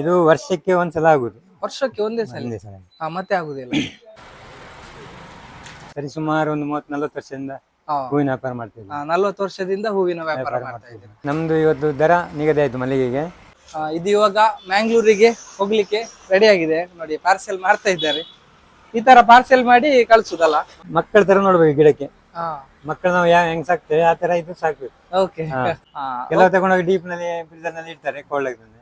ಇದು ವರ್ಷಕ್ಕೆ ಒಂದ್ಸಲ ಆಗುದು. ವರ್ಷಕ್ಕೆ ಒಂದೇ ಸಲ? ಒಂದೇ ಸಲ. ಹಾ, ಮತ್ತೆ ಆಗುದಿಲ್ಲ ಸರಿ ಸುಮಾರು ಒಂದು ಮೂವತ್ ನಲ್ವತ್ತು ವರ್ಷದಿಂದ ಹಾ. ಹೂವಿನ ವ್ಯಾಪಾರ ಮಾಡ್ತೀವಿ ನಲ್ವತ್ತು ವರ್ಷದಿಂದ ಹೂವಿನ ವ್ಯಾಪಾರ ಮಾಡ್ತಾ ಇದ್ದೀವಿ ನಮ್ದು ಇವತ್ತು ದರ ನಿಗದಿ ಆಯ್ತು ಮಲ್ಲಿಗೆಗೆ. ಆ, ಇದು ಇವಾಗ ಮ್ಯಾಂಗ್ಳೂರಿಗೆ ಹೋಗ್ಲಿಕ್ಕೆ ರೆಡಿ ಆಗಿದೆ. ನೋಡಿ ಪಾರ್ಸೆಲ್ ಮಾಡ್ತಾ ಇದ್ದಾರೆ. ಈ ತರ ಪಾರ್ಸೆಲ್ ಮಾಡಿ ಕಳ್ಸುದಲ್ಲ? ಮಕ್ಕಳ ತರ ನೋಡ್ಬೇಕು ಗಿಡಕ್ಕೆ. ಮಕ್ಕಳು ನಾವು ಯಾವ ಹೆಂಗ್ ಸಾಕ್ತೇವೆ ಆ ತರ ಇದು ಸಾಕ್ಬೇಕು. ಓಕೆ ಕೆಲವು ತಗೊಂಡೋಗಿ ಡೀಪ್ನಲ್ಲಿ ಫ್ರೀಜರ್ನಲ್ಲಿ ಇಡ್ತಾರೆ ಕೋಲ್ಡ್ ಆಗ್ತದೆ.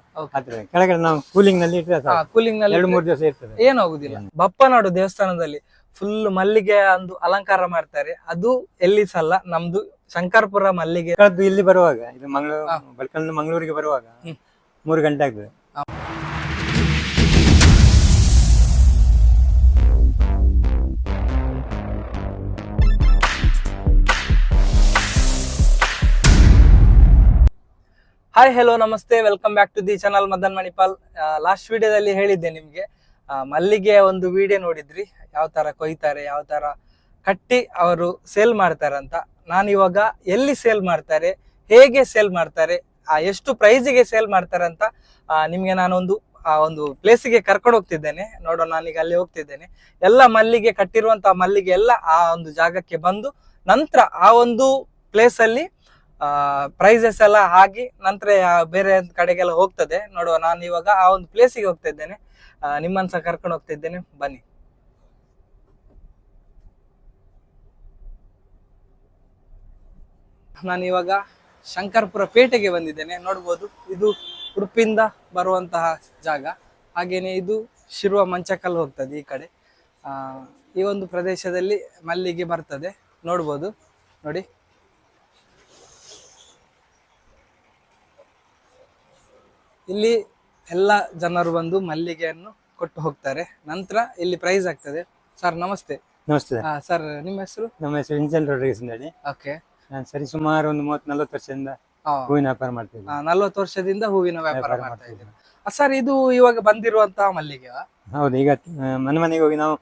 ಕೆಳಗಡೆ ನಾವು ಕೂಲಿಂಗ್ನಲ್ಲಿ ಇಟ್ಟರೆ. ಕೂಲಿಂಗ್ನಲ್ಲಿ ಎರಡು ಮೂರು ದಿವಸ ಇರ್ತದೆ. ಏನು ಆಗುದಿಲ್ಲ. ಬಪ್ಪನಾಡು ದೇವಸ್ಥಾನದಲ್ಲಿ ಫುಲ್ ಮಲ್ಲಿಗೆ ಒಂದು ಅಲಂಕಾರ ಮಾಡ್ತಾರೆ. ಅದು ಎಲ್ಲಿ ಸಲ್ಲ ನಮ್ದು ಶಂಕರ್ಪುರ ಮಲ್ಲಿಗೆ. ಇಲ್ಲಿ ಬರುವಾಗ ಇದು ಮಂಗಳೂರು ಬಲ್ಕಲ್ ಮಂಗಳೂರಿಗೆ ಬರುವಾಗ. ಮೂರು ಗಂಟೆ ಆಗ್ತದೆ. ಹಾಯ್ ಹೆಲೋ ನಮಸ್ತೆ. Welcome back to the channel Madan Manipal last ವಿಡಿಯೋದಲ್ಲಿ ಹೇಳಿದ್ದೆ ನಿಮಗೆ ಮಲ್ಲಿಗೆ ಒಂದು ವಿಡಿಯೋ ನೋಡಿದ್ರಿ ಯಾವ ತರ ಕೊಯ್ತಾರೆ ಯಾವ ತರ ಕಟ್ಟಿ ಅವರು ಸೇಲ್ ಮಾಡ್ತಾರೆ ಅಂತ. ನಾನು ಇವಾಗ ಎಲ್ಲಿ ಸೇಲ್ ಮಾಡ್ತಾರೆ ಹೇಗೆ ಸೇಲ್ ಮಾಡ್ತಾರೆ ಎಷ್ಟು ಪ್ರೈಸಿಗೆ ಸೇಲ್ ಮಾಡ್ತಾರೆ ಅಂತ ಆ, ನಿಮ್ಗೆ ನಾನೊಂದು ಆ ಒಂದು ಪ್ಲೇಸಿಗೆ ಕರ್ಕೊಂಡು ಹೋಗ್ತಿದ್ದೇನೆ. ನೋಡೋಣ ನಾನೀಗ ಅಲ್ಲಿ ಹೋಗ್ತಿದ್ದೇನೆ. ಎಲ್ಲ ಮಲ್ಲಿಗೆ ಕಟ್ಟಿರುವಂತಹ ಮಲ್ಲಿಗೆ ಎಲ್ಲ ಆ ಒಂದು ಜಾಗಕ್ಕೆ ಬಂದು ನಂತರ ಆ ಒಂದು ಪ್ಲೇಸ್ ಅಲ್ಲಿ ಪ್ರೈಸಸ್ ಎಲ್ಲ ಆಗಿ ನಂತರ ಬೇರೆ ಕಡೆಗೆಲ್ಲ ಹೋಗ್ತದೆ. ನೋಡುವ ನಾನು ಇವಾಗ ಆ ಒಂದು ಪ್ಲೇಸಿಗೆ ಹೋಗ್ತಾ ಇದ್ದೇನೆ. ಆ, ನಿಮ್ಮನ್ನ ಸಹ ಕರ್ಕೊಂಡು ಹೋಗ್ತಾ ಇದ್ದೇನೆ. ಬನ್ನಿ. ನಾನು ಇವಾಗ ಶಂಕರ್ಪುರ ಪೇಟೆಗೆ ಬಂದಿದ್ದೇನೆ. ನೋಡ್ಬೋದು ಇದು ಉಡುಪಿಯಿಂದ ಬರುವಂತಹ ಜಾಗ. ಹಾಗೇನೆ ಇದು ಶಿರುವ ಮಂಚಕಲ್ ಹೋಗ್ತದೆ ಈ ಕಡೆ. ಆ, ಈ ಒಂದು ಪ್ರದೇಶದಲ್ಲಿ ಮಲ್ಲಿಗೆ ಬರ್ತದೆ. ನೋಡ್ಬೋದು ನೋಡಿ. ಇಲ್ಲಿ ಎಲ್ಲ ಜನರು ಬಂದು ಮಲ್ಲಿಗೆಯನ್ನು ಕೊಟ್ಟು ಹೋಗ್ತಾರೆ. ನಂತರ ಇಲ್ಲಿ ಪ್ರೈಸ್ ಆಗ್ತದೆ. ಸರ್ ನಮಸ್ತೆ. ನಮಸ್ತೆ. ಸರ್ ನಿಮ್ಮ ಹೆಸರು? ನಮ್ಮ ಹೆಸರು ಇಂಜಲ್ ರೋಡ್ರಿಗೆ ಅಂತ ಹೇಳಿ ಓಕೆ ನಾನು ಸರಿ ಸುಮಾರು ಒಂದು ಮೂವತ್ ನಲ್ವತ್ತು ವರ್ಷದಿಂದ ಹೂವಿನ ವ್ಯಾಪಾರ ಮಾಡ್ತಿದ್ದೆ ನಲ್ವತ್ತು ವರ್ಷದಿಂದ ಹೂವಿನ ವ್ಯಾಪಾರ ವ್ಯಾಪಾರ ಮಾಡ್ತಾ ಇದ್ದೀನಿ. ಇದ್ದೀರಾ ಸರ್ ಇದು ಇವಾಗ ಬಂದಿರುವಂತಹ ಮಲ್ಲಿಗೆ? ಹೌದು ಈಗ ಆ, ಮನೆ ಮನೆಗೆ ಹೋಗಿ ನಾವು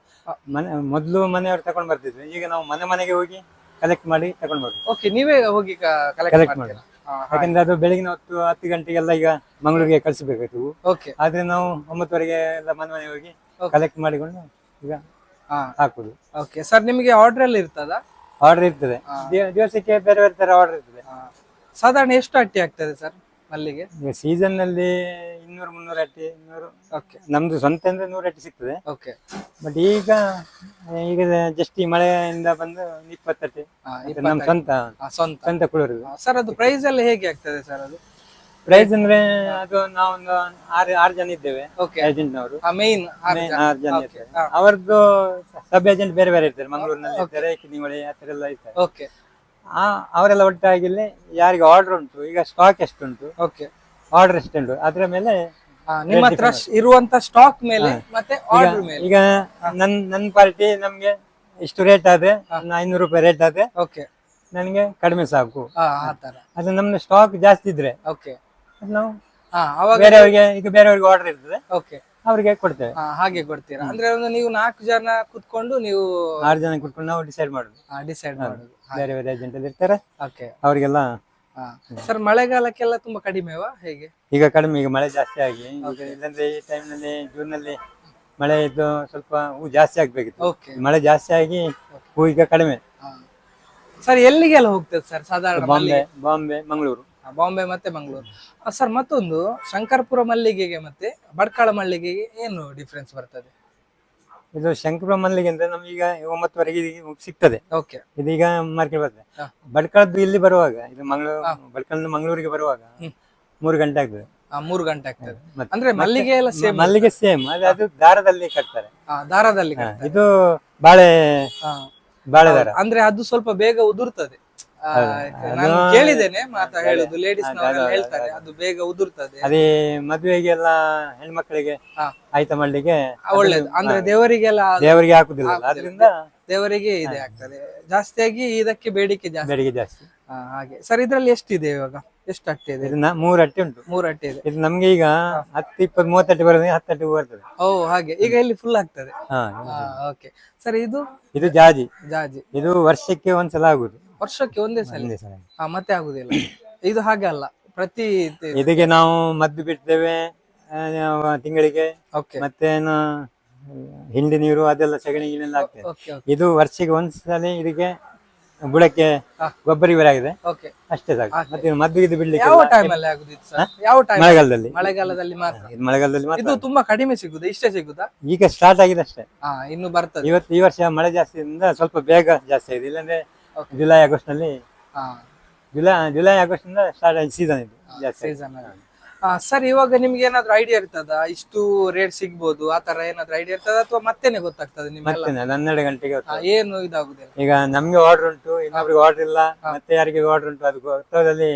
ಮನೆ ಮೊದಲು ಮನೆಯವರು ತಗೊಂಡ್ ಬರ್ತಿದ್ವಿ ಈಗ ನಾವು ಮನೆ ಮನೆಗೆ ಹೋಗಿ ಕಲೆಕ್ಟ್ ಮಾಡಿ ತಗೊಂಡ್ ಬರ್ತೀವಿ. ಓಕೆ ನೀವೇ ಹೋಗಿ ಕಲೆಕ್ಟ್ ಮಾಡಿ ಮಾಡ್ತೀರಾ? ಯಾಕಂದ್ರೆ ಅದು ಬೆಳಗಿನ ಹೊತ್ತು ಹತ್ತು ಗಂಟೆಗೆಲ್ಲ ಈಗ ಮಂಗಳೂರಿಗೆ ಕಳಿಸಬೇಕಾಯ್ತು. ಓಕೆ ಆದ್ರೆ ನಾವು ಒಂಬತ್ತುವರೆಗೆ ಎಲ್ಲ ಮನೆ ಮನೆ ಹೋಗಿ ಕಲೆಕ್ಟ್ ಮಾಡಿಕೊಂಡು ಈಗ ಹಾಕುದು. ಓಕೆ ಸರ್ ನಿಮಗೆ ಆರ್ಡರ್ ಎಲ್ಲ ಇರ್ತದ? ಆರ್ಡರ್ ಇರ್ತದೆ. ದಿವ- ದಿವಸಕ್ಕೆ ಬೇರೆ ಬೇರೆ ತರ ಆರ್ಡರ್ ಇರ್ತದೆ. ಸಾಧಾರಣ ಎಷ್ಟು ಅಟ್ಟಿ ಆಗ್ತದೆ ಸರ್ ಮಲ್ಲಿಗೆ? ಸೀಸನ್ನಲ್ಲಿ ಇನ್ನೂರು ಮುನ್ನೂರು ಅಟ್ಟಿ ಇನ್ನೂರು. ಓಕೆ ನಮ್ದು ಸ್ವಂತ ಅಂದ್ರೆ ನೂರು ಅಟ್ಟಿ ಸಿಗ್ತದೆ. ಓಕೆ ಬಟ್ ಈಗ ಈಗ ಜಸ್ಟ್ ಈ ಮಳೆಯಿಂದ ಬಂದು ಇಪ್ಪತ್ತಟ್ಟಿ ನಮ್ ಸ್ವಂತ. ಸ್ವಂತ. ಸ್ವಂತ ಕುಳೂರು ಸರ್ ಅದು ಪ್ರೈಸ್ ಎಲ್ಲ ಹೇಗೆ ಆಗ್ತದೆ ಸರ್ ಅದು? ಪ್ರೈಸ್ ಅಂದ್ರೆ ಅದು ನಾವೊಂದು ಆರು ಆರು ಜನ ಇದ್ದೇವೆ. ಓಕೆ ಏಜೆಂಟ್ ನವರು ಮೇನ್ ಆರು ಜನ. ಇರ್ತಾರೆ ಅವರದ್ದು ಸಬ್ ಏಜೆಂಟ್ ಬೇರೆ ಬೇರೆ ಇರ್ತಾರೆ. ಮಂಗಳೂರಿನಲ್ಲಿ ಇರ್ತಾರೆ ಕಿನಿಮಳೆ ಆ ಎಲ್ಲ ಇರ್ತಾರೆ. ಓಕೆ ಆ ಅವರೆಲ್ಲ ಒಟ್ಟಾಗಿಲ್ಲಿ ಯಾರಿಗೆ ಆರ್ಡರ್ ಉಂಟು ಈಗ ಸ್ಟಾಕ್ ಎಷ್ಟುಂಟು ಓಕೆ ಆರ್ಡರ್ ಎಷ್ಟುಂಟು ಅದರ ಮೇಲೆ ನಿಮ್ಮ ಹತ್ರ ಇರುವಂತ ಸ್ಟಾಕ್ ಮೇಲೆ ಮತ್ತೆ ಆರ್ಡರ್ ಮೇಲೆ. ಈಗ ನನ್ ನನ್ನ ಪಾರ್ಟಿ ನಮ್ಗೆ ಇಷ್ಟು ರೇಟ್ ಆದ್ರೆ ಐನೂರು ರೂಪಾಯಿ ರೇಟ್ ಆದ್ರೆ ಓಕೆ ನನಗೆ ಕಡಿಮೆ ಸಾಕು. ಅದು ನಮ್ದು ಸ್ಟಾಕ್ ಜಾಸ್ತಿ ಇದ್ರೆ ಓಕೆ ನಾವು ಬೇರೆಯವರಿಗೆ ಈಗ ಬೇರೆಯವರಿಗೆ ಆರ್ಡರ್ ಇರ್ತದೆ. ಓಕೆ ಅವ್ರಿಗೆ ಕೊಡ್ತೇವೆ. ಹಾಗೆ ಕೊಡ್ತೀರಾ? ಅಂದ್ರೆ ಒಂದು ನೀವು ನಾಲ್ಕು ಜನ ಕುತ್ಕೊಂಡು ನೀವು ಆರು ಜನ ಕುತ್ಕೊಂಡು ನಾವು ಡಿಸೈಡ್ ಮಾಡುದು. ಡಿಸೈಡ್ ಮಾಡೋದು. ಬೇರೆ ಬೇರೆ ಏಜೆಂಟ್ ಅಲ್ಲಿ ಇರ್ತಾರೆ. ಓಕೆ ಅವರಿಗೆಲ್ಲ ಸರ್ ಮಳೆಗಾಲಕ್ಕೆಲ್ಲ ತುಂಬಾ ಕಡಿಮೆವಾ ಹೇಗೆ? ಈಗ ಕಡಿಮೆ ಈಗ ಮಳೆ ಜಾಸ್ತಿ ಆಗಿ ಈಗ ಇಲ್ಲಂದ್ರೆ ಈ ಟೈಮ್ನಲ್ಲಿ ಜೂನ್ನಲ್ಲಿ ಮಳೆ ಇದ್ದು ಸ್ವಲ್ಪ ಹೂ ಜಾಸ್ತಿ ಆಗ್ಬೇಕಿತ್ತು. ಓಕೆ ಮಳೆ ಜಾಸ್ತಿ ಆಗಿ ಹೂ ಈಗ ಕಡಿಮೆ. ಸರ್ ಎಲ್ಲಿಗೆಲ್ಲ ಹೋಗ್ತದೆ ಸರ್ ಸಾಧಾರಣ ಬಾಂಬೆ ಬಾಂಬೆ ಮಂಗಳೂರು. ಬಾಂಬೆ ಮತ್ತೆ ಮಂಗಳೂರು. ಸರ್ ಮತ್ತೊಂದು ಶಂಕರ್ಪುರ ಮಲ್ಲಿಗೆಗೆ ಮತ್ತೆ ಬಡ್ಕಾಳ ಮಲ್ಲಿಗೆಗೆ ಏನು ಡಿಫ್ರೆನ್ಸ್ ಬರ್ತದೆ? ಇದು ಶಂಕರ ಮಲ್ಲಿಗೆ ಅಂದ್ರೆ ನಮ್ಗೀಗ ಒಂಬತ್ತುವರೆಗೆ ಇದು ಸಿಗ್ತದೆ. ಓಕೆ ಇದೀಗ ಮಾರ್ಕೆಟ್ ಬರ್ತದೆ. ಬಡ್ಕಳದ್ದು ಇಲ್ಲಿ ಬರುವಾಗ ಇದು ಮಂಗಳೂರು ಬಡ್ಕಳದ್ದು ಮಂಗಳೂರಿಗೆ ಬರುವಾಗ. ಮೂರು ಗಂಟೆ ಆಗ್ತದೆ. ಮೂರು ಗಂಟೆ ಆಗ್ತದೆ. ಅಂದ್ರೆ ಮಲ್ಲಿಗೆ ಎಲ್ಲ ಸೇಮ್ ಮಲ್ಲಿಗೆ ಸೇಮ್ ಅದೇ ಅದು ದಾರದಲ್ಲಿ ಕಟ್ತಾರೆ. ದಾರದಲ್ಲಿ ಇದು ಬಾಳೆ ಹಾ. ಬಾಳೆ ದಾರ. ಅಂದ್ರೆ ಅದು ಸ್ವಲ್ಪ ಬೇಗ ಉದುರ್ತದೆ. ಆ, ನಾನು ಕೇಳಿದ್ದೇನೆ ಮಾತಾ ಹೇಳುದು. ಲೇಡೀಸ್ ಹೇಳ್ತಾರೆ ಅದು. ಬೇಗ ಉದುರ್ತದೆ. ಅದೇ ಮದುವೆಗೆಲ್ಲ ಹೆಣ್ಮಕ್ಳಿಗೆ. ಆಯ್ತ ಮಾಡ್ಲಿಕ್ಕೆ ಒಳ್ಳೇದು. ಅಂದ್ರೆ ದೇವರಿಗೆಲ್ಲ ದೇವರಿಗೆ ಹಾಕುದಿಲ್ಲ ಅದರಿಂದ ದೇವರಿಗೆ ಇದೆ ಆಗ್ತದೆ. ಜಾಸ್ತಿಯಾಗಿ ಇದಕ್ಕೆ ಬೇಡಿಕೆ ಜಾಸ್ತಿ. ಬೇಡಿಕೆ ಜಾಸ್ತಿ. ಹಾಗೆ. ಸರ್ ಇದ್ರಲ್ಲಿ ಎಷ್ಟಿದೆ ಇವಾಗ? ಎಷ್ಟು ಅಟ್ಟೆ ಇದೆ? ಇದನ್ನ ಮೂರು ಅಟ್ಟಿ ಉಂಟು. ಮೂರು ಅಟ್ಟೆ ಇದೆ. ಇದು ನಮ್ಗೆ ಈಗ ಹತ್ತು ಇಪ್ಪತ್ತು ಮೂವತ್ತು ಅಟ್ಟಿ ಬರೋದು ಹತ್ತು ಅಟ್ಟಿ ಬರ್ತದೆ. ಓ ಹಾಗೆ. ಈಗ ಇಲ್ಲಿ ಫುಲ್ ಆಗ್ತದೆ. ಓಕೆ ಸರ್ ಇದು? ಇದು ಜಾಜಿ. ಜಾಜಿ. ಇದು ವರ್ಷಕ್ಕೆ ಒಂದ್ಸಲ ಆಗುದು. ವರ್ಷಕ್ಕೆ ಒಂದೇ ಸಲ. ಒಂದೇ ಸಲ. ಹಾ, ಮತ್ತೆ ಆಗುದಿಲ್ಲ. ಇದು ಹಾಗೆ ಅಲ್ಲ. ಪ್ರತಿ ಇದಕ್ಕೆ ನಾವು ಮದ್ದು ಬಿಡ್ತೇವೆ ಆ, ತಿಂಗಳಿಗೆ. ಓಕೆ ಮತ್ತೇನು ಹಿಂಡಿ ನೀರು ಅದೆಲ್ಲ ಸಗಣಿ ಗಿಣೆಲ್ಲ ಹಾಕ್ತೇವೆ ಓಕೆ ಇದು ವರ್ಷಕ್ಕೆ ಒಂದ್ಸಲ ಇದಕ್ಕೆ ಬುಡಕ್ಕೆ ಹಾ. ಗೊಬ್ಬರ ಇವರಾಗಿದೆ ಓಕೆ ಅಷ್ಟೇ ಸಾಕು. ಮತ್ತೆ ಮದ್ದು ಇದು ಬಿಡ್ಲಿಕ್ಕೆ ಯಾವ ಟೈಮ್ ಅಲ್ಲಿ ಸರ್? ಯಾವ ಟೈಮ್ ಮಳೆಗಾಲದಲ್ಲಿ. ಮಳೆಗಾಲದಲ್ಲಿ ಮಾತ್ರ. ಇದು ಮಳೆಗಾಲದಲ್ಲಿ ಇದು ತುಂಬಾ ಕಡಿಮೆ ಸಿಗುದಾ? ಇಷ್ಟೇ ಸಿಗುದಾ? ಈಗ ಸ್ಟಾರ್ಟ್ ಆಗಿದೆ ಅಷ್ಟೇ. ಹಾ ಇನ್ನು ಬರ್ತದೆ. ಇವತ್ತು ಈ ವರ್ಷ ಮಳೆ ಜಾಸ್ತಿಯಿಂದ ಸ್ವಲ್ಪ ಬೇಗ ಜಾಸ್ತಿ ಆಗಿದೆ. ಇಲ್ಲಾಂದ್ರೆ. ಜುಲೈ ಆಗಸ್ಟ್ನಲ್ಲಿ ಹಾ. ಜುಲೈ ಜುಲೈ ಆಗಸ್ಟ್ ಇಂದ ಸ್ಟಾರ್ಟ್ ಆಗಿ ಸೀಸನ್ ಇದೆ. ಜಾಸ್ತಿ ಸೀಸನ್ ಸರ್ ಇವಾಗ ನಿಮ್ಗೆ ಏನಾದ್ರು ಐಡಿಯಾ ಇರ್ತದ? ಇಷ್ಟು ರೇಟ್ ಸಿಗ್ಬೋದು ಆ ತರ ಏನಾದ್ರು ಐಡಿಯಾ ಇರ್ತದ ಅಥವಾ ಮತ್ತೇನೆ ಗೊತ್ತಾಗ್ತದೆ ನಿಮ್ಗೆ ಮತ್ತೆ ನಾನು ಹನ್ನೆರಡು ಗಂಟೆಗೆ ಹೊತ್ತು. ಏನು ಇದಾಗುದಿಲ್ಲ. ಈಗ ನಮ್ಗೆ ಆರ್ಡರ್ ಉಂಟು ಇನ್ನೊಬ್ರಿಗೆ ಆರ್ಡರ್ ಇಲ್ಲ ಮತ್ತೆ ಯಾರಿಗೆ ಆರ್ಡರ್ ಉಂಟು ಅದು ಗೊತ್ತಾದಲ್ಲಿ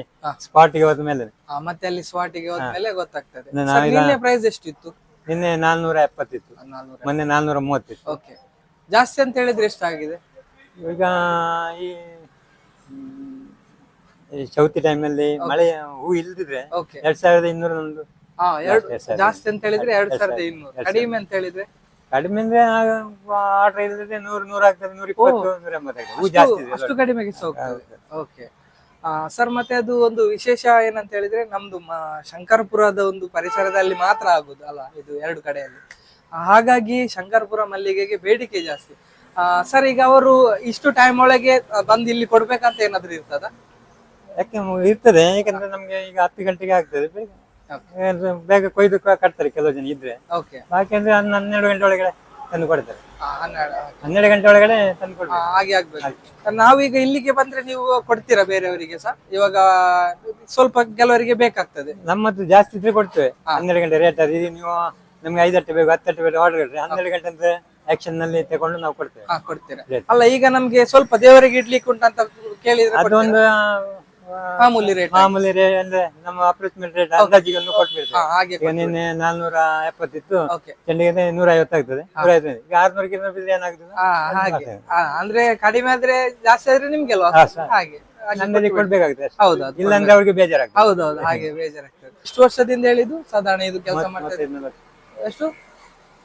ಸ್ಪಾಟ್ಗೆ ಹೋದ ಮೇಲೆ. ಮತ್ತೆ ಅಲ್ಲಿ ಸ್ಪಾಟ್ ಹೋದ್ಮೇಲೆ ಗೊತ್ತಾಗ್ತದೆ ಮೇಲೆ ಗೊತ್ತಾಗ್ತದೆ. ನಿನ್ನೆ ಪ್ರೈಸ್ ಎಷ್ಟಿತ್ತು? ನಿನ್ನೆ ನಾಲ್ನೂರ ಎಪ್ಪತ್ತಿತ್ತು. ನಾಲ್ನೂರ ಮೊನ್ನೆ ನಾಲ್ನೂರ ಮೂವತ್ತಿತ್ತು. ಓಕೆ ಜಾಸ್ತಿ ಅಂತ ಹೇಳಿದ್ರೆ ಎಷ್ಟಾಗಿದೆ? ಈಗ ಈ ಚೌತಿ ಈ ಚೌತಿ ಟೈಮಲ್ಲಿ ಮಳೆ ಹೂ ಇಲ್ದಿದ್ರೆ ಎರಡ್ ಸಾವಿರದ ಇನ್ನೂರ ಒಂದು ಹಾ ಎರಡು ಎರಡ್ ಸಾವಿರ. ಜಾಸ್ತಿ ಅಂತ ಹೇಳಿದ್ರೆ ಎರಡ್ ಸಾವಿರದ ಸಾವಿರ. ಇನ್ನೂರು. ಎರಡ್ ಕಡಿಮೆ ಅಂತ ಹೇಳಿದ್ರೆ? ಕಡಿಮೆ ಅಂದ್ರೆ ಆರ್ಡರ್ ಇಲ್ದಿದ್ರೆ ನೂರು ನೂರ ಆಗ್ತದೆ ನೂರ ಇಪ್ಪತ್ತು ನೂರ ಎಂಬತ್ತಾಗ್ತದೆ ಹೂ ಜಾಸ್ತಿ ಇದೆ ಅಷ್ಟು ಕಡಿಮೆಗೆ ಹೋಗ್ತದೆ ಓಕೆ ಸರ್ ಮತ್ತೆ ಅದು ಒಂದು ವಿಶೇಷ ಏನಂತ ಹೇಳಿದ್ರೆ ನಮ್ದು ಮ- ಶಂಕರಪುರದ ಒಂದು ಪರಿಸರದಲ್ಲಿ ಮಾತ್ರ ಆಗುದು ಅಲ್ಲ ಇದು ಎರಡು ಕಡೆಯಲ್ಲಿ. ಹಾಗಾಗಿ ಶಂಕರಪುರ ಮಲ್ಲಿಗೆಗೆ ಬೇಡಿಕೆ ಜಾಸ್ತಿ. ಸರ್ ಈಗ ಅವರು ಇಷ್ಟು ಟೈಮ್ ಒಳಗೆ ಬಂದು ಇಲ್ಲಿ ಕೊಡ್ಬೇಕಂತ ಏನಾದ್ರು ಇರ್ತದ? ಯಾಕೆ ಇರ್ತದೆ ಯಾಕಂದ್ರೆ ನಮ್ಗೆ ಈಗ ಹತ್ತು ಗಂಟೆಗೆ ಆಗ್ತದೆ ಬೇಗ. ಕೊಯ್ದು ಕ- ಕಟ್ತಾರೆ ಕೆಲವು ಜನ ಇದ್ರೆ. ಓಕೆ ಬಾಕಿ ಅಂದ್ರೆ ಹನ್ನ- ಹನ್ನೆರಡು ಗಂಟೆ ಒಳಗಡೆ ತಂದು ಕೊಡ್ತಾರೆ. ಹನ್ನೆರಡು ಗಂಟೆ ಒಳಗಡೆ ತಂದು ಕೊಡ್ತಾರೆ. ಹಾಗೆ ಆಗ್ಬೇಕು. ನಾವೀಗ ಇಲ್ಲಿಗೆ ಬಂದ್ರೆ ನೀವು ಕೊಡ್ತೀರಾ ಬೇರೆಯವರಿಗೆ ಸಹ ಇವಾಗ ಸ್ವಲ್ಪ ಕೆಲವರಿಗೆ ಬೇಕಾಗ್ತದೆ. ನಮ್ಮದು ಜಾಸ್ತಿ ಇದ್ರೆ ಕೊಡ್ತೇವೆ. ಹನ್ನೆರಡು ಗಂಟೆ ರೇಟ್ ಅದು ನೀವು ನಮ್ಗೆ ಐದು ಗಂಟೆ ಬೇಕು ಹತ್ತು ಗಂಟೆ ಬೇಕು ಆರ್ಡರ್ ಇಡ್ರಿ ಹನ್ನೆರಡು ಗಂಟೆ ಅಂದ್ರೆ ಆಕ್ಷನ್ನಲ್ಲಿ ತಗೊಂಡು ನಾವು ಕೊಡ್ತೇವೆ. ಹಾ ಕೊಡ್ತೀರಾ. ಅಲ್ಲ ಈಗ ನಮ್ಗೆ ಸ್ವಲ್ಪ ದೇವರಿಗೆ ಇಡ್ಲಿಕ್ಕೆ ಉಂಟಂತ ಕೇಳಿದ್ರೆ ಅದೊಂದು ಆ, ಮಾಮೂಲಿ ರೇಟ್ ಮಾಮೂಲಿ ರೇಟ್ ಅಂದ್ರೆ ನಮ್ಮ ಅಪ್ರೋಚ್ಮೆಂಟ್ ರೇಟ್ ಅಂದಾಜಿಗೆ ಒಂದು ಕೊಟ್ಬಿಡ್ತೇವೆ. ಹಾಗೆ ಈಗ ನಿನ್ನೆ ನಾಲ್ನೂರ ಎಪ್ಪತ್ತಿತ್ತು ಓಕೆ ಚೆಂಡಿಗೆ ನೂರ ಐವತ್ತು ಆಗ್ತದೆ ನೂರ ಐವತ್ತು ಈಗ ಆರ್ನೂರಕ್ಕೆ ಇನ್ನೂರು ಬಿದ್ರೆ ಏನಾಗ್ತದೆ? ಹಾಗೆ. ಆ, ಅಂದ್ರೆ ಕಡಿಮೆ ಆದ್ರೆ ಜಾಸ್ತಿ ಆದ್ರೆ ನಿಮ್ಗೆ ಅಲ್ವಾ? ಹಾ, ಸರ್. ಹಾಗೆ. ಹಾಗೆ ಕೊಡ್ಬೇಕಾಗ್ತದೆ ಅಷ್ಟೇ. ಹೌದು ಅದು ಇಲ್ಲಾಂದ್ರೆ ಅವ್ರಿಗೆ ಬೇಜಾರಾಗ್ತದೆ. ಹೌದೌದು ಹಾಗೆ ಬೇಜಾರಾಗ್ತದೆ. ಇಷ್ಟು ವರ್ಷದಿಂದ ಹೇಳಿದ್ದು ಸಾಧಾರಣ ಇದು ಕೆಲಸ ಮಾಡ್ತಾ ಇದ್ದೀರಿ? ಎಷ್ಟು?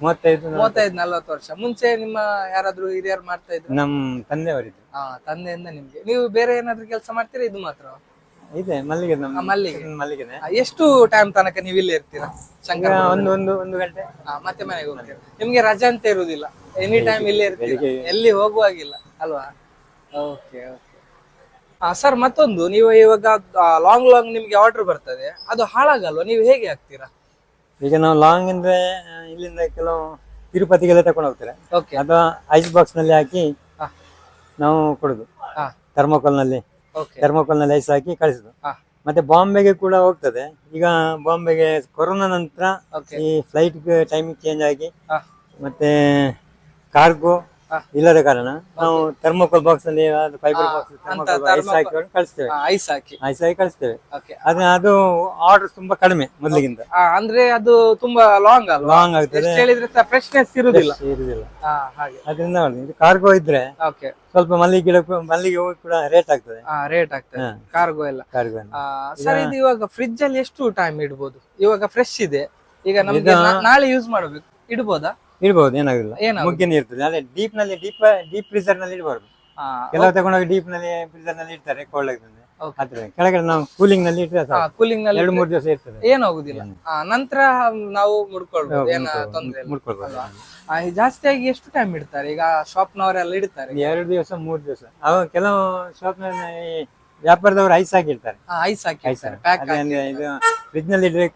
ಮೂವತ್ತೈದು. ಮೂವತ್ತೈದು ನಲ್ವತ್ತು ವರ್ಷ. ಮುಂಚೆ ನಿಮ್ಮ ಯಾರಾದ್ರೂ ಹಿರಿಯರು ಮಾಡ್ತಾ ಇದ್ರು? ನಮ್ ತಂದೆಯವರಿದ್ದು ಹಾ ತಂದೆಯಿಂದ ನಿಮ್ಗೆ. ನೀವು ಬೇರೆ ಏನಾದ್ರೂ ಕೆಲಸ ಮಾಡ್ತೀರಾ ಇದು ಮಾತ್ರ? ಇದೆ ಮಲ್ಲಿಗೆ ನಮ್ಮ ಮಲ್ಲಿಗೆ. ಮಲ್ಲಿಗೆನೆ. ಆ, ಎಷ್ಟು ಟೈಮ್ ತನಕ ನೀವು ಇಲ್ಲೇ ಇರ್ತೀರಾ? ಈಗ ಶಂಕರ ಒಂದು ಒಂದು ಒಂದು ಗಂಟೆ. ಹಾ, ಮತ್ತೆ ಮನೆಗೆ ಹೋಗ್ತೀರಾ? ನಿಮ್ಗೆ ರಜೆ ಅಂತ ಇರುದಿಲ್ಲ. ಎನಿ ಟೈಮ್ ಇಲ್ಲೇ ಇರ್ತೀರಾ? ಬೆಳಿಗ್ಗೆ- ಎಲ್ಲಿ ಹೋಗುವಾಗಿಲ್ಲ ಅಲ್ವಾ? Okay okay. ಸರ್ ಮತ್ತೊಂದು. ನೀವು ಇವಾಗ ಲಾಂಗ್ ಲಾಂಗ್ ನಿಮ್ಗೆ ಆರ್ಡರ್ ಬರ್ತದೆ. ಅದು ಹಾಳಾಗಲ್ವಾ? ನೀವು ಹೇಗೆ ಹಾಕ್ತೀರಾ ಈಗ ನಾವು ಲಾಂಗ್ ಅಂದ್ರೆ ಇಲ್ಲಿಂದ ಕೆಲವು ತಿರುಪತಿಗೆಲ್ಲ ತಕೊಂಡು ಹೋಗ್ತಾರೆ ಓಕೆ ಅಥವಾ ಐಸ್ ಬಾಕ್ಸ್ನಲ್ಲಿ ಹಾಕಿ ನಾವು ಕೊಡುದು. ಥರ್ಮೋಕೋಲ್ನಲ್ಲಿ. ಓಕೆ ಥರ್ಮೋಕೋಲ್ನಲ್ಲಿ ಐಸ್ ಹಾಕಿ ಕಳಿಸುದು. ಮತ್ತೆ ಬಾಂಬೆಗೆ ಕೂಡ ಹೋಗ್ತದೆ. ಈಗ ಬಾಂಬೆಗೆ ಕೊರೋನಾ ನಂತರ ಈ ಫ್ಲೈಟ್ ಟೈಮಿಂಗ್ ಚೇಂಜ್ ಆಗಿ ಮತ್ತೆ ಕಾರ್ಗೋ. ಇಲ್ಲದ ಕಾರಣ? ನಾವು ಥರ್ಮೋಕೋಲ್ ಬಾಕ್ಸ್ನಲ್ಲಿ ಫೈಬರ್ ಬಾಕ್ಸ್ ಐಸ್ ಹಾಕಿ ಕಳಿಸ್ತೇವೆ. ಐಸ್ ಹಾಕಿ. ಐಸ್ ಹಾಕಿ ಕಳಿಸ್ತೇವೆ. ಆದ್ರೆ ಅದು ಆರ್ಡರ್ ತುಂಬಾ ಕಡಿಮೆ ಮೊದಲಿಗಿಂತ ಅಂದ್ರೆ ಅದು ತುಂಬಾ ಲಾಂಗ್ ಲಾಂಗ್ ಆಗ್ತದೆ ಹೇಳಿದ್ರೆ ಫ್ರೆಶ್ನೆಸ್ ಇರುದಿಲ್ಲ. ಇರುದಿಲ್ಲ. ಹಾಗೆ. ಅದರಿಂದ. ಕಾರ್ಗೋ ಇದ್ರೆ ಓಕೆ ಸ್ವಲ್ಪ ಮಲ್ಲಿಗೆ ಗಿಡ ಮಲ್ಲಿಗೆ ಹೂವು ಕೂಡ ರೇಟ್ ಆಗ್ತದೆ. ರೇಟ್ ಆಗ್ತದೆ. ಕಾರ್ಗೋ ಎಲ್ಲ. ಕಾರ್ಗೋ ಸರ್ ಇದು ಇವಾಗ ಫ್ರಿಡ್ಜ್ ಅಲ್ಲಿ ಎಷ್ಟು ಟೈಮ್ ಇಡ್ಬೋದು? ಇವಾಗ ಫ್ರೆಶ್ ಇದೆ. ಈಗ ನಮ್ಗೆ ನಾಳೆ ಯೂಸ್ ಮಾಡಬೇಕು. ಇಡ್ಬೋದಾ? ಇಡ್ಬಹುದು ಏನಾಗುದಿಲ್ಲ. ಮುಗ್ಗಿನ ಇರ್ತದೆ. ಅದೇ ಡೀಪ್ನಲ್ಲಿ ಡೀಪ್ ಡೀಪ್ ಫ್ರೀಸರ್ನಲ್ಲಿ ಇಡಬಾರ್ದು. ಕೆಲವು ತಗೊಂಡೋಗಿ ಡೀಪ್ನಲ್ಲಿ ಫ್ರೀಸರ್ನಲ್ಲಿ ಇಡ್ತಾರೆ ಕೋಲ್ಡ್ ಆಗ್ತದೆ ಕೆಳಗಡೆ ನಾವು ಕೂಲಿಂಗ್ನಲ್ಲಿ ಇಟ್ಟರೆ ಕೂಲಿಂಗ್ನಲ್ಲಿ ಎರಡು ಮೂರು ದಿವಸ ಇರ್ತದೆ. ಏನಾಗುದಿಲ್ಲ ನಂತರ ನಾವು ಮುಡ್ಕೊಳ್ಬಹುದು ಏನ ತೊಂದ್ರೆ ಆ, ಜಾಸ್ತಿಯಾಗಿ ಎಷ್ಟು ಟೈಮ್ ಇಡ್ತಾರೆ? ಈಗ ಶಾಪ್ನವರೆಲ್ಲ ಇಡ್ತಾರೆ. ಎರಡು ದಿವಸ ಮೂರು ದಿವಸ. ಅವ ಕೆಲವು ಶಾಪ್ ವ್ಯಾಪಾರದವರು ಐಸ್ ಹಾಕಿರ್ತಾರೆ ಐಸ್ ಹಾಕಿ ಪ್ಯಾಕ್ ಇದು ಫ್ರಿಜ್ನಲ್ಲಿ ಇದ್ರೆ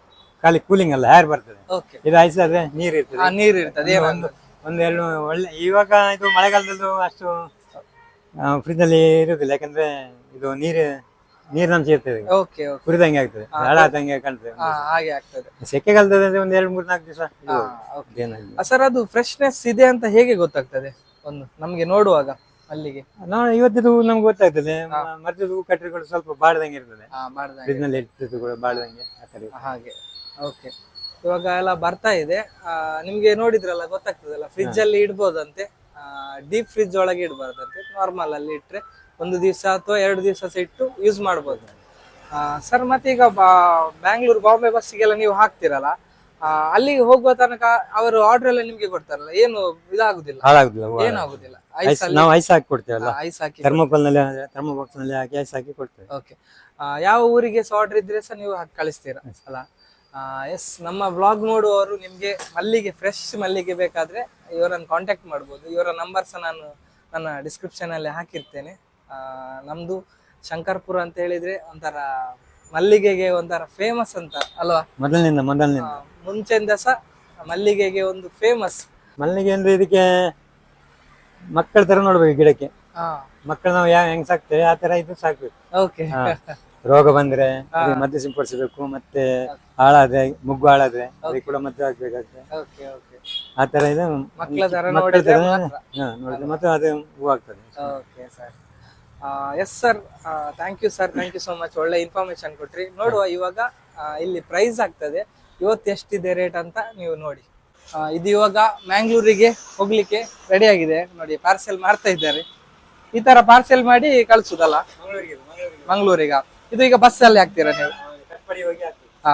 ಖಾಲಿ ಕೂಲಿಂಗ್ ಅಲ್ಲ ಹೇರ್ ಬರ್ತದೆ. ಓಕೆ ಇದು ಐಸ್ ಆದ್ರೆ ನೀರು ಇರ್ತದೆ. ನೀರ್ ಇರ್ತದೆ ಒಂದು- ಒಂದ್ ಒಂದು ಎರಡು ಒಳ್ಳೆ ಇವಾಗ ಇದು ಮಳೆಗಾಲದಲ್ಲೂ ಅಷ್ಟು ಫ್ರಿಜ್ ಅಲ್ಲಿ ಇರುದಿಲ್ಲ ಯಾಕಂದ್ರೆ ಇದು ನೀರು ನೀರಿನಂಶ ಇರ್ತದೆ ಓಕೆ ಓಕೆ ಕುರಿದಂಗೆ ಆಗ್ತದೆ ಹಳ ಆದಂಗೆ ಕಾಣ್ತದೆ. ಹಾಗೆ ಆಗ್ತದೆ. ಸೆಕೆಗಾಲದಲ್ಲಿ ಒಂದು ಎರಡು ಮೂರು ನಾಲ್ಕು ದಿವಸ ಸರ್ ಅದು ಫ್ರೆಶ್ನೆಸ್ ಇದೆ ಅಂತ ಹೇಗೆ ಗೊತ್ತಾಗ್ತದೆ? ಒಂದು ನಮ್ಗೆ ನೋಡುವಾಗ ಅಲ್ಲಿಗೆ. ನಾವು ಇವತ್ತಿದ್ದು ನಮ್ಗೆ ಗೊತ್ತಾಗ್ತದೆ. ಮರ್ದಿದ್ದು ಕಟ್ಟರಿಗಳು ಸ್ವಲ್ಪ ಬಾಡ್ದಂಗೆ ಇರ್ತದೆ. ಫ್ರಿಜ್ನಲ್ಲಿ ಇಟ್ಟಿದ್ದು ಕೂಡ ಬಾಡ್ದಂಗೆ ಆ ಹಾಗೆ. ಓಕೆ ಇವಾಗ ಎಲ್ಲ ಬರ್ತಾ ಇದೆ. ನಿಮ್ಗೆ ನೋಡಿದ್ರಲ್ಲ ಗೊತ್ತಾಗ್ತದಲ್ಲ ಫ್ರಿಜ್ ಅಲ್ಲಿ ಇಡ್ಬೋದಂತೆ. ಡೀಪ್ ಫ್ರಿಜ್ ಒಳಗೆ ಇಡಬಾರ್ದಂತೆ. ನಾರ್ಮಲ್ ಅಲ್ಲಿ ಇಟ್ರೆ ಒಂದು ದಿವಸ ಅಥವಾ ಎರಡು ದಿವಸ ಇಟ್ಟು ಯೂಸ್ ಮಾಡ್ಬೋದು. ಸರ್ ಮತ್ತೆ ಈಗ ಬ್ಯಾಂಗ್ಳೂರ್ ಬಾಂಬೆ ಬಸ್ಸಿಗೆಲ್ಲ ನೀವು ಹಾಕ್ತಿರಲ್ಲ ಅಲ್ಲಿಗೆ ಹೋಗುವ ತನಕ ಅವರು ಆರ್ಡರ್ ಎಲ್ಲ ನಿಮ್ಗೆ ಕೊಡ್ತಾರಲ್ಲ ಏನು ಇದಾಗುದಿಲ್ಲ? ಹಾಳಾಗುದಿಲ್ಲ ಏನಾಗುದಿಲ್ಲ? ಐಸ್ ನಾವು ಐಸ್ ಹಾಕಿ ಕೊಡ್ತೇವಲ್ಲ ಐಸ್ ಹಾಕಿ ಥರ್ಮೋಕೋಲ್ನಲ್ಲಿ ಥರ್ಮೋ ಬಾಕ್ಸ್ನಲ್ಲಿ ಹಾಕಿ ಐಸ್ ಹಾಕಿ ಕೊಡ್ತೇವೆ. ಓಕೆ ಯಾವ ಊರಿಗೆ ಸಹ ಆರ್ಡರ್ ಇದ್ರೆ ಸಹ ನೀವು ಹಾಕಿ ಕಳಿಸ್ತೀರಾ ಅಲ್ಲ? ಎಸ್ ನಮ್ಮ ವ್ಲಾಗ್ ನೋಡುವವರು ನಿಮಗೆ ಮಲ್ಲಿಗೆ ಫ್ರೆಶ್ ಮಲ್ಲಿಗೆ ಬೇಕಾದ್ರೆ ಇವರನ್ನು ಕಾಂಟ್ಯಾಕ್ಟ್ ಮಾಡ್ಬೋದು. ಇವರ ನಂಬರ್ಸ್ ನಾನು ನನ್ನ ಡಿಸ್ಕ್ರಿಪ್ಷನಲ್ಲಿ ಅಲ್ಲಿ ಹಾಕಿರ್ತೇನೆ. ಆ, ನಮ್ದು ಶಂಕರ್ಪುರ ಅಂತ ಹೇಳಿದ್ರೆ ಒಂಥರ ಮಲ್ಲಿಗೆಗೆ ಒಂಥರ ಫೇಮಸ್ ಅಂತ ಅಲ್ವಾ? ಮೊದಲಿನಿಂದ ಮೊದಲಿನಿಂದ. ಮುಂಚೆಯಿಂದ ಸಹ ಮಲ್ಲಿಗೆಗೆ ಒಂದು ಫೇಮಸ್ ಮಲ್ಲಿಗೆ ಅಂದ್ರೆ ಇದಕ್ಕೆ ಮಕ್ಕಳ ತರ ನೋಡ್ಬೇಕು ಗಿಡಕ್ಕೆ. ಮಕ್ಕಳು ನಾವು ಯಾವ ಹೆಂಗ್ ಸಾಕ್ತೇವೆ ಆ ತರ ಇದು ಸಾಕ್ಬೇಕು. ಓಕೆ ರೋಗ ಬಂದ್ರೆ ಮದ್ದು ಸಿಂಪಡಿಸಬೇಕು ಮತ್ತೆ ಹಾಳಾದ್ರೆ ಮುಗ್ಗು ಹಾಳಾದ್ರೆ ಅದಕ್ಕೆ ಕೂಡ ಮದ್ದು ಹಾಕ್ಬೇಕಾಗ್ತದೆ ಓಕೆ ಓಕೆ ಆ ತರ ಇದು. ಮಕ್ಕಳ ತರ ಮಕ್ಕಳ ನೋಡಿದ್ರೆ ಮಾತ್ರ. ನೋಡಿದ್ರೆ ಮತ್ತೆ ಅದೇ ಹೂ ಆಗ್ತದೆ. Okay sir yes sir thank you sir thank you so much ಒಳ್ಳೆ ಇನ್ಫಾರ್ಮೇಶನ್ ಕೊಟ್ರಿ. ನೋಡುವ ಇವಾಗ ಆ, ಇಲ್ಲಿ ಪ್ರೈಸ್ ಆಗ್ತದೆ. ಇವತ್ತು ಎಷ್ಟಿದೆ ರೇಟ್ ಅಂತ ನೀವು ನೋಡಿ. ಆ, ಇದು ಇವಾಗ ಮ್ಯಾಂಗ್ಳೂರಿಗೆ ಹೋಗ್ಲಿಕ್ಕೆ ರೆಡಿ ಆಗಿದೆ. ನೋಡಿ ಪಾರ್ಸೆಲ್ ಮಾಡ್ತಾ ಇದ್ದಾರೆ. ಈ ತರ ಪಾರ್ಸೆಲ್ ಮಾಡಿ ಕಳ್ಸುದಲ್ಲ? ಮಂಗ್ಳೂರಿಗ ಇದು ಈಗ ಬಸ್ ಅಲ್ಲಿ ಹಾಕ್ತೀರಾ ನೀವು? ಹಾ.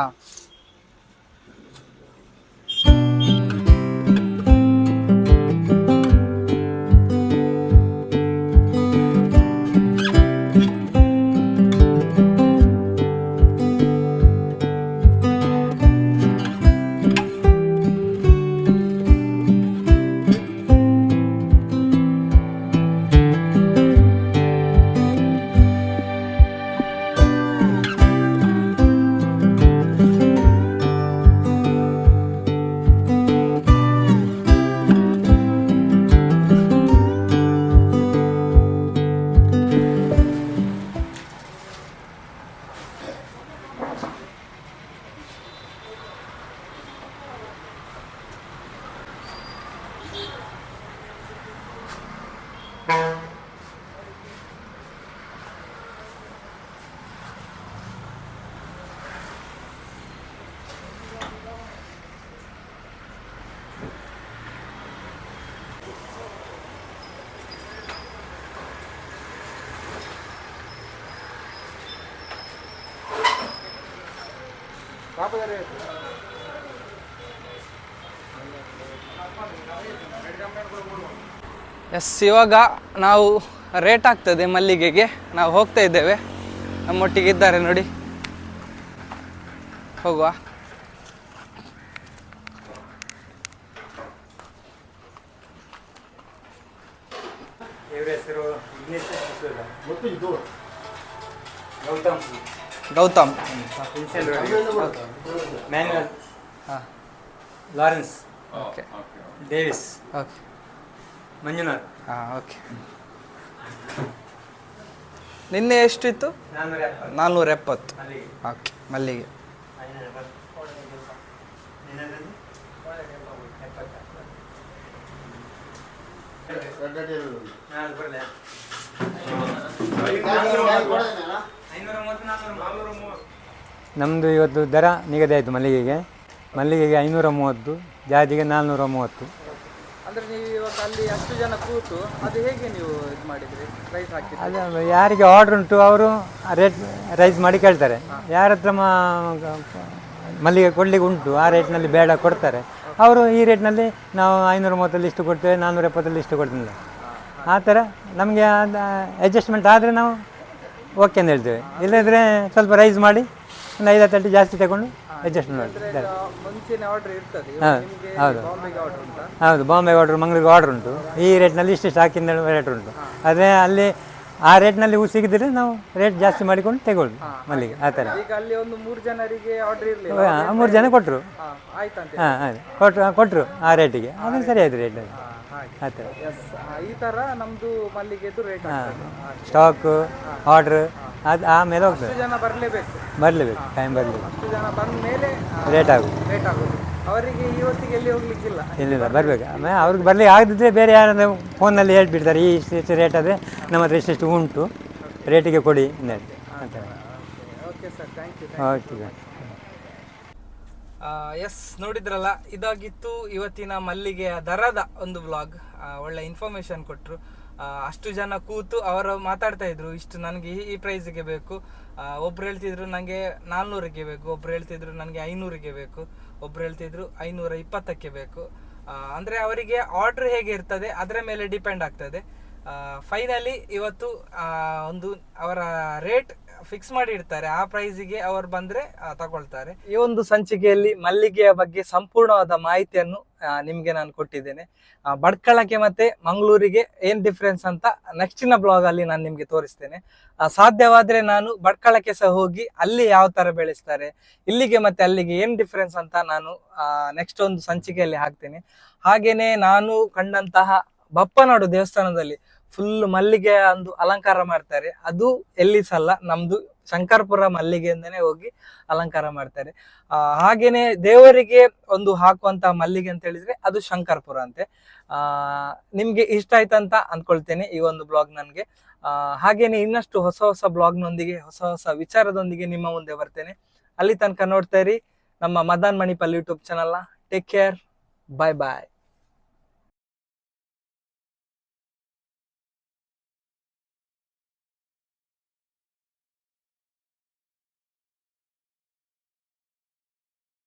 ಎಸ್ ಇವಾಗ ನಾವು ರೇಟ್ ಆಗ್ತದೆ ಮಲ್ಲಿಗೆಗೆ. ನಾವು ಹೋಗ್ತಾ ಇದ್ದೇವೆ. ನಮ್ಮೊಟ್ಟಿಗೆ ಇದ್ದಾರೆ ನೋಡಿ. ಹೋಗುವ. ಇವ್ರ ಹೆಸರು. Gautam. Gautam. Manuel Lawrence okay Davis okay Manjunath. ಹಾಂ ಓಕೆ ನಿನ್ನೆ ಎಷ್ಟಿತ್ತು? ನಾನ್ನೂರ ಎಪ್ಪತ್ತು ಓಕೆ ಮಲ್ಲಿಗೆ. ನಮ್ಮದು ಇವತ್ತು ದರ ನಿಗದಿ ಆಯಿತು ಮಲ್ಲಿಗೆಗೆ. ಮಲ್ಲಿಗೆಗೆ ಐನೂರ ಮೂವತ್ತು ಜಾಜಿಗೆ ನಾಲ್ನೂರ ಮೂವತ್ತು. ಅಂದ್ರೆ ನೀವು ಇವಾಗ ಅಲ್ಲಿ ಅಷ್ಟು ಜನ ಕೂತು ಅದು ಹೇಗೆ ನೀವು ಇದು ಮಾಡಿದ್ರಿ? ಪ್ರೈಸ್ ಹಾಕಿದ್ರಿ? ಅದು ಯಾರಿಗೆ ಆರ್ಡ್ರ್ ಉಂಟು ಅವರು ರೇಟ್ ರೈಸ್ ಮಾಡಿ ಕೇಳ್ತಾರೆ. ಯಾರ ಹತ್ರ ಮಲ್ಲಿಗೆ ಕೊಡ್ಲಿಕ್ಕೆ ಉಂಟು ಆ ರೇಟ್ನಲ್ಲಿ ಬೇಡ ಕೊಡ್ತಾರೆ. ಅವರು ಈ ರೇಟ್ನಲ್ಲಿ ನಾವು ಐನೂರ ಮೂವತ್ತಲ್ಲಿ ಇಷ್ಟು ಕೊಡ್ತೇವೆ ನಾನ್ನೂರ ಎಪ್ಪತ್ತಲ್ಲಿ ಇಷ್ಟು ಕೊಡ್ತೀನಿ ಆ ಥರ ನಮಗೆ ಅಡ್ಜಸ್ಟ್ಮೆಂಟ್ ಆದರೆ ನಾವು ಓಕೆ ಅಂತ ಹೇಳ್ತೇವೆ. ಇಲ್ಲದ್ರೆ ಸ್ವಲ್ಪ ರೈಸ್ ಮಾಡಿ ಒಂದು ಐವತ್ತಟ್ಟು ಜಾಸ್ತಿ ತಗೊಂಡು ಅಡ್ಜಸ್ಟ್ ಮಾಡಿ. ಹಾಂ ಹೌದು. ಹೌದು ಬಾಂಬೆ ಆರ್ಡ್ರ್ ಮಂಗಳೂರಿಗೆ ಆರ್ಡ್ರ್ ಉಂಟು. ಈ ರೇಟ್ನಲ್ಲಿ ಇಷ್ಟಿಷ್ಟು ಸ್ಟಾಕಿಂದ ರೇಟ್ ಉಂಟು. ಆದರೆ ಅಲ್ಲಿ ಆ ರೇಟ್ನಲ್ಲಿ ಹೂ ಸಿಗಿದ್ರೆ ನಾವು ರೇಟ್ ಜಾಸ್ತಿ ಮಾಡಿಕೊಂಡು ತಗೊಳ್ಳಿ ಮಲ್ಲಿಗೆ ಆ ಥರ. ಈಗ ಅಲ್ಲಿ ಒಂದು ಮೂರು ಜನರಿಗೆ ಆರ್ಡರ್ ಇರಲಿಲ್ಲ. ಮೂರು ಜನ ಕೊಟ್ಟರು ಹಾಂ ಕೊಟ್ಟರು ಕೊಟ್ಟರು ಆ ರೇಟಿಗೆ ಅದು ಸರಿ ಆಯ್ತು ರೇಟ್ ಆ ಥರ ಈ ತರ ನಮ್ದು ಮಲ್ಲಿಗೆದು ರೇಟ್ ಸ್ಟಾಕು ಆರ್ಡ್ರ್ ಅದು ಆಮೇಲೆ ಹೋಗ್ತದೆ. ಜನ ಬರಲೇಬೇಕು. ಬರಲೇಬೇಕು ಟೈಮ್ ಬರಲೇಬೇಕು. ಅಷ್ಟು ಜನ ಬಂದ ಮೇಲೆ ರೇಟ್ ಆಗೋದು. ರೇಟ್ ಆಗೋದು. ಅವರಿಗೆ ಇವತ್ತಿಗೆ ಎಲ್ಲಿ ಹೋಗ್ಲಿಕ್ಕಿಲ್ಲ. ಇಲ್ಲಿಲ್ಲ ಬರಬೇಕು. ಆಮೇಲೆ ಅವ್ರಿಗೆ ಬರಲಿಕ್ಕೆ ಆಗದಿದ್ರೆ ಬೇರೆ ಯಾರಾದ್ರೂ ಫೋನಲ್ಲಿ ಹೇಳ್ಬಿಡ್ತಾರೆ ಈ ಇಷ್ಟು ರೇಟ್ ಆದರೆ ನಮ್ಮ ಹತ್ರ ಇಷ್ಟಿಷ್ಟು ಉಂಟು. ರೇಟಿಗೆ ಕೊಡಿ ಅಂತ okay sir. Thank you okay yes ನೋಡಿದ್ರಲ್ಲ, ಇದಾಗಿತ್ತು ಇವತ್ತಿನ ಮಲ್ಲಿಗೆಯ ದರದ ಒಂದು ಬ್ಲಾಗ್ ಒಳ್ಳೆ ಇನ್ಫಾರ್ಮೇಶನ್ ಕೊಟ್ಟರು ಅಷ್ಟು ಜನ ಕೂತು ಅವರು ಮಾತಾಡ್ತಾ ಇದ್ರು, ಇಷ್ಟು ನನಗೆ ಈ- ಪ್ರೈಸ್ಗೆ ಬೇಕು. ಒಬ್ರು ಹೇಳ್ತಿದ್ರು ನನಗೆ ನಾಲ್ನೂರಿಗೆ ಬೇಕು, ಒಬ್ರು ಹೇಳ್ತಿದ್ರು ನನಗೆ ಐನೂರಿಗೆ ಬೇಕು, ಒಬ್ರು ಹೇಳ್ತಿದ್ರು ಐನೂರ ಇಪ್ಪತ್ತಕ್ಕೆ ಬೇಕು. ಅಂದ್ರೆ ಅವರಿಗೆ ಆರ್ಡ್ರ್ ಹೇಗೆ ಇರ್ತದೆ, ಅದರ ಮೇಲೆ ಡಿಪೆಂಡ್ ಆಗ್ತದೆ. ಫೈನಲಿ ಇವತ್ತು ಒಂದು ಅವರ ರೇಟ್ ಫಿಕ್ಸ್ ಮಾಡಿ ಇಡ್ತಾರೆ ಆ ಪ್ರೈಸಿಗೆ ಅವರು ಬಂದ್ರೆ ತಗೊಳ್ತಾರೆ. ಈ ಒಂದು ಸಂಚಿಕೆಯಲ್ಲಿ ಮಲ್ಲಿಗೆಯ ಬಗ್ಗೆ ಸಂಪೂರ್ಣವಾದ ಮಾಹಿತಿಯನ್ನು ಆ, ನಿಮ್ಗೆ ನಾನು ಕೊಟ್ಟಿದ್ದೇನೆ. ಬಡ್ಕಳಕ್ಕೆ ಮತ್ತೆ ಮಂಗಳೂರಿಗೆ ಏನ್ ಡಿಫ್ರೆನ್ಸ್ ಅಂತ ನೆಕ್ಸ್ಟಿನ ಬ್ಲಾಗ್ ಅಲ್ಲಿ ನಾನು ನಿಮ್ಗೆ ತೋರಿಸ್ತೇನೆ. ಆ, ಸಾಧ್ಯವಾದ್ರೆ ನಾನು ಬಡ್ಕಳಕ್ಕೆ ಸಹ ಹೋಗಿ ಅಲ್ಲಿ ಯಾವ ತರ ಬೆಳೆಸ್ತಾರೆ ಇಲ್ಲಿಗೆ ಮತ್ತೆ ಅಲ್ಲಿಗೆ ಏನ್ ಡಿಫ್ರೆನ್ಸ್ ಅಂತ ನಾನು ನೆಕ್ಸ್ಟ್ ಒಂದು ಸಂಚಿಕೆಯಲ್ಲಿ ಹಾಕ್ತೇನೆ. ಹಾಗೇನೆ ನಾನು ಕಂಡಂತಹ ಬಪ್ಪನಾಡು ದೇವಸ್ಥಾನದಲ್ಲಿ ಫುಲ್ ಮಲ್ಲಿಗೆ ಒಂದು ಅಲಂಕಾರ ಮಾಡ್ತಾರೆ. ಅದು ಎಲ್ಲಿ ಸಲ್ಲ ನಮ್ದು ಶಂಕರ್ಪುರ ಮಲ್ಲಿಗೆಯಿಂದನೇ ಹೋಗಿ ಅಲಂಕಾರ ಮಾಡ್ತಾರೆ. ಆ, ಹಾಗೇನೆ ದೇವರಿಗೆ ಒಂದು ಹಾಕುವಂತ ಮಲ್ಲಿಗೆ ಅಂತ ಹೇಳಿದ್ರೆ ಅದು ಶಂಕರ್ಪುರ ಅಂತೆ. ಆ ನಿಮ್ಗೆ ಇಷ್ಟ ಆಯ್ತಂತ ಅನ್ಕೊಳ್ತೇನೆ ಈ ಒಂದು ಬ್ಲಾಗ್ ನನ್ಗೆ. ಆ ಹಾಗೇನೆ ಇನ್ನಷ್ಟು ಹೊಸ ಹೊಸ ಬ್ಲಾಗ್ನೊಂದಿಗೆ ಹೊಸ ಹೊಸ ವಿಚಾರದೊಂದಿಗೆ ನಿಮ್ಮ ಮುಂದೆ ಬರ್ತೇನೆ. ಅಲ್ಲಿ ತನಕ ನೋಡ್ತಾ ಇರಿ ನಮ್ಮ ಮದನ್ ಮಣಿಪಾಲ್ ಯೂಟ್ಯೂಬ್ ಚಾನಲ್ನ. Take care bye bye